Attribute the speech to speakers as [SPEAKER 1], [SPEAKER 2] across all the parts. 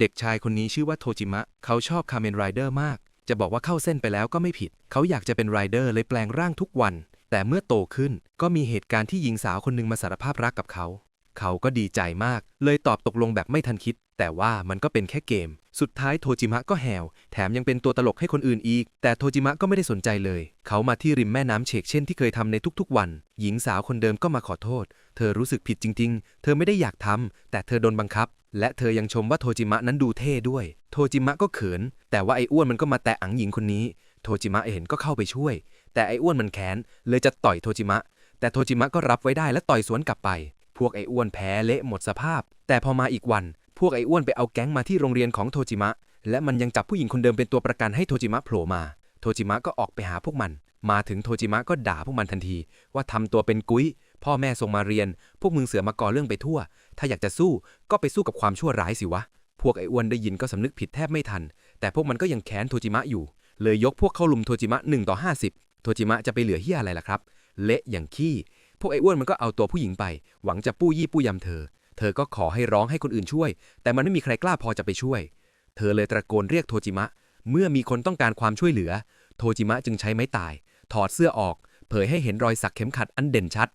[SPEAKER 1] เด็กชายคนนี้ชื่อว่าโทจิมะ เขาชอบคาเมนไรเดอร์มาก จะบอกว่าเข้าเส้นไปแล้วก็ไม่ผิด เขาอยากจะเป็นไรเดอร์เลยแปลงร่างทุกวัน แต่เมื่อโตขึ้นก็มีเหตุการณ์ที่หญิงสาวคนหนึ่งมาสารภาพรักกับเขา เขาก็ดีใจมาก เลยตอบตกลงแบบไม่ทันคิด แต่ว่ามันก็เป็นแค่เกม สุดท้ายโทจิมะก็แหว แถมยังเป็นตัวตลกให้คนอื่นอีก แต่โทจิมะก็ไม่ได้สนใจเลย เขามาที่ริมแม่น้ำเชกเช่นที่เคยทำในทุกๆวัน หญิงสาวคนเดิมก็มาขอโทษ เธอรู้สึกผิดจริง ๆ เธอไม่ได้อยากทำแต่เธอโดนบังคับ และเธอยังชมว่าโทจิมะนั้นดูเท่ด้วย โทจิมะก็เขิน แต่ว่าไอ้อ้วนมันก็มาแตะอังหญิงคนนี้ โทจิมะเห็นก็เข้าไปช่วย แต่ไอ้อ้วนมันแค้นเลยจะต่อยโทจิมะแต่โทจิมะก็รับไว้ได้และต่อยสวนกลับไป พวกไอ้อ้วนแพ้เละหมดสภาพ แต่พอมาอีกวัน พวกไอ้อ้วนไปเอาแก๊งมาที่โรงเรียนของโทจิมะ และมันยังจับผู้หญิงคนเดิมเป็นตัวประกันให้โทจิมะโผล่มา โทจิมะก็ออกไปหาพวกมัน มาถึงโทจิมะก็ด่าพวกมันทันที ว่าทำตัวเป็นกุ้ย พ่อแม่ส่งมาเรียน พวกมึงเสือมาก่อเรื่องไปทั่ว ถ้าอยากจะสู้ก็ไปสู้กับความชั่วร้ายสิวะ พวกไอ้อ้วนได้ยินก็สำนึกผิดแทบไม่ทัน แต่พวกมันก็ยังแค้นโทจิมะอยู่ เลยยกพวกเข้าลุมโทจิมะ1ต่อ50 โทจิมะจะไปเหลือเฮียอะไรล่ะครับ เละอย่างขี้ วกไอ้อ้วนมันก็เอาตัวผู้หญิงไป หวังจะปู้ยี่ปู้ยำเธอ เธอก็ขอให้ร้องให้คนอื่นช่วย แต่มันไม่มีใครกล้าพอจะไปช่วย เธอเลยตะโกนเรียกโทจิมะ เมื่อมีคนต้องการความช่วยเหลือ โทจิมะจึงใช้ไม้ตาย ถอดเสื้อออก เผยให้เห็นรอยสักเข็มขัดอันเด่นชัด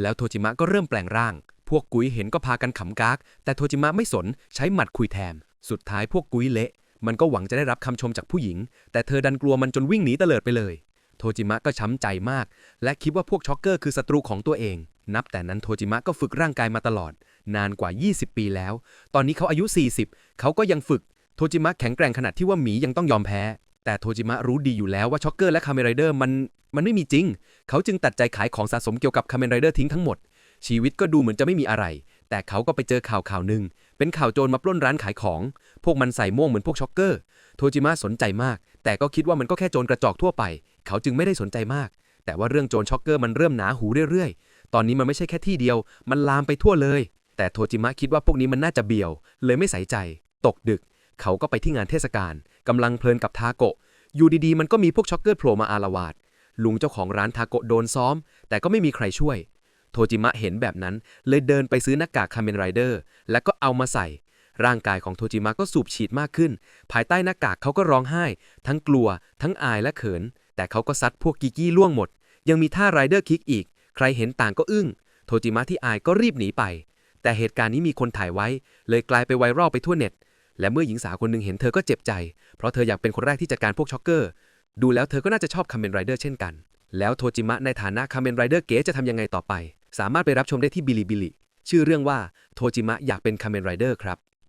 [SPEAKER 1] แล้วโทจิมะก็เริ่มแปลงร่าง พวกกุ้ยเห็นก็พากันขำกาก แต่โทจิมะไม่สน ใช้หมัดคุยแทน สุดท้ายพวกกุ้ยเละ มันก็หวังจะได้รับคำชมจากผู้หญิง แต่เธอดันกลัวมันจนวิ่งหนีเตลิดไปเลย โทจิมะก็ช้ำใจมาก และคิดว่าพวกช็อกเกอร์คือศัตรูของตัวเอง นับแต่นั้นโทจิมะก็ฝึกร่างกายมาตลอด นานกว่า 20 ปีแล้ว ตอนนี้เขาอายุ 40 เขาก็ยังฝึก โทจิมะแข็งแกร่งขนาดที่ว่าหมียังต้องยอมแพ้ แต่โทจิมะรู้ดีอยู่แล้วว่าช็อกเกอร์และคาเมนไรเดอร์มันมันไม่มีจริง เขาจึงตัดใจขายของสะสมเกี่ยวกับคาเมนไรเดอร์ทิ้งทั้งหมด ชีวิตก็ดูเหมือนจะไม่มีอะไร แต่เขาก็ไปเจอข่าวข่าวหนึ่งเป็นข่าวโจรมาปล้นร้านขายของ พวกมันใส่ม่วงเหมือนพวกช็อกเกอร์ โทจิมะสนใจมาก แต่ก็คิดว่ามันก็แค่โจรกระจอกทั่วไป เขาจึงไม่ได้สนใจมาก แต่ว่าเรื่องโจรช็อกเกอร์มันเริ่มหนาหูเรื่อยๆ ตอนนี้มันไม่ใช่แค่ที่เดียว มันลามไปทั่วเลย แต่โทจิมะคิดว่าพวกนี้มันน่าจะเบี่ยว เลยไม่ใส่ใจ ตกดึก เขาก็ไปที่งานเทศกาลกำลังเพลินกับทาโกะ อยู่ดีๆ มันก็มีพวกช็อกเกอร์โผล่มาอารวาสลุงเจ้าของร้านทาโกะโดนซ้อม แต่ก็ไม่มีใครช่วย โทจิมะเห็นแบบนั้น เลยเดินไปซื้อหน้ากากคาเมนไรเดอร์ แล้วก็เอามาใส่ ร่างกายของโทจิมะก็สูบฉีดมากขึ้น ภายใต้หน้ากากเขาก็ร้องไห้ ทั้งกลัว ทั้งอายและเขิน แต่เขาก็ซัดพวกกิกี้ล่วงหมด ยังมีท่าไรเดอร์คิกอีก ใครเห็นต่างก็อึ้ง โทจิมะที่อายก็รีบหนีไป แต่เหตุการณ์นี้มีคนถ่ายไว้ เลยกลายไปไวรัลไปทั่วเน็ต และเมื่อหญิงสาวคนหนึ่งเห็นเธอก็เจ็บใจ เพราะเธออยากเป็นคนแรกที่จัดการพวกช็อกเกอร์ ดูแล้วเธอก็น่าจะชอบคาเมนไรเดอร์เช่นกัน แล้วโทจิมะในฐานะคาเมนไรเดอร์เก๋จะทำยังไงต่อไป สามารถไปรับชมได้ที่บิลิบิลิชื่อเรื่องว่าโทจิมะอยากเป็นคาเมนไรเดอร์ครับ